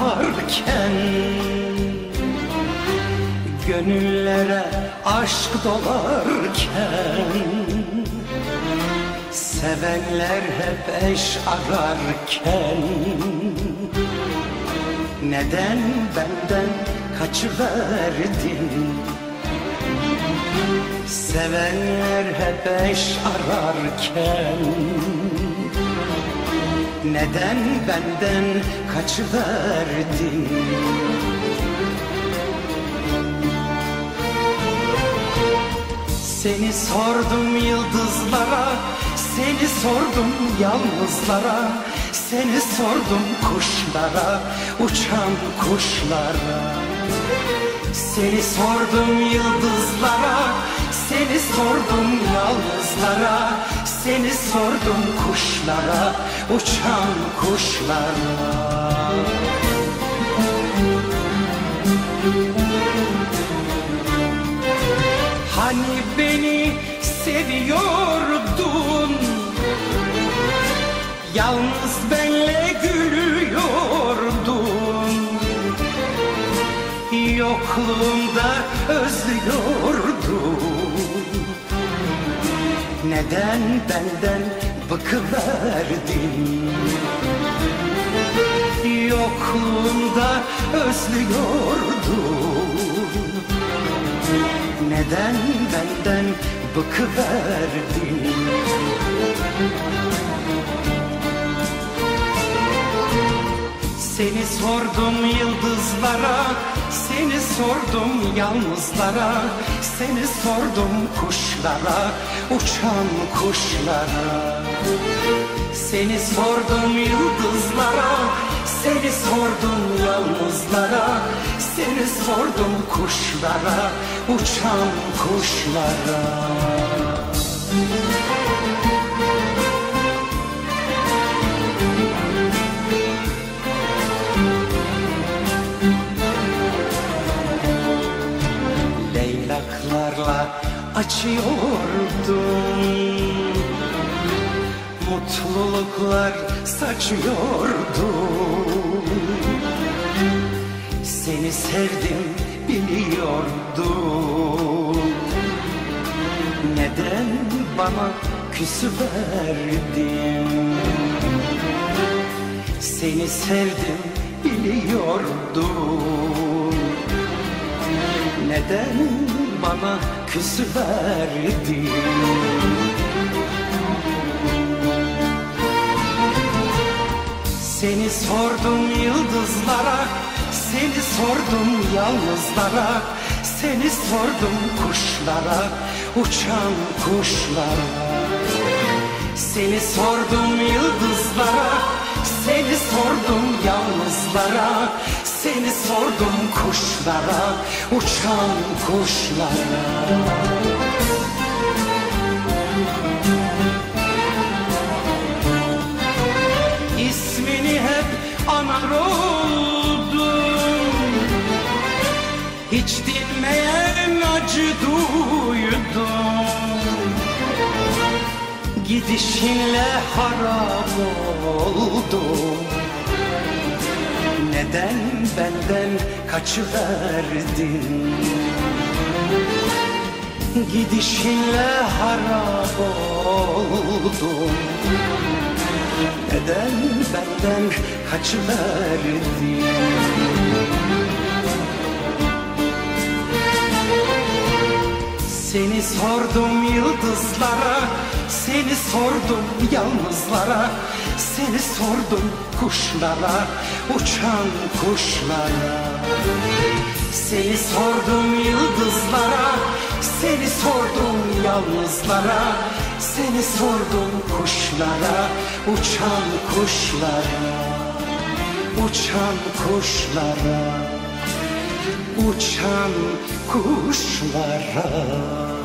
dolarken Gönüllere aşk dolarken Sevenler hep eş ararken Neden benden kaçıverdin? Sevenler hep eş ararken Neden benden kaçıverdin? Seni sordum yıldızlara Seni sordum yalnızlara Seni sordum kuşlara Uçan kuşlara Seni sordum yıldızlara Seni sordum yalnızlara Seni sordum kuşlara Uçan kuşlara. Hani beni seviyordun? Yalnız benle gülüyordun Yokluğumda özlüyordun Neden benden bıkıverdin Yokluğumda özlüyordun neden benden bıkıverdin Seni sordum yıldızlara Seni sordum yalnızlara Seni sordum kuşlara Uçan kuşlara. Seni sordum yıldızlara Seni sordum yalnızlara Seni sordum kuşlara Uçan kuşlara Leylaklarla açıyordum. Mutluluklar saçıyordum Seni sevdim biliyordum. Neden bana küsüverdin Seni sevdim biliyordum. Neden bana küsüverdin Seni sordum yıldızlara Seni sordum yalnızlara Seni sordum kuşlara Uçan kuşlara. Seni sordum yıldızlara Seni sordum yalnızlara Seni sordum kuşlara Uçan kuşlara. İsmini hep anar oldum Hiç dinmeyen acı duydum. Gidişinle harap oldum Neden benden kaçıverdin? Gidişinle harap oldum. Neden benden kaçıverdin Seni sordum yıldızlara Seni sordum yalnızlara Seni sordum kuşlara Uçan kuşlara. Seni sordum yıldızlara Seni sordum yalnızlara Seni sordum kuşlara Uçan kuşlara Uçan kuşlara Uçan kuşlara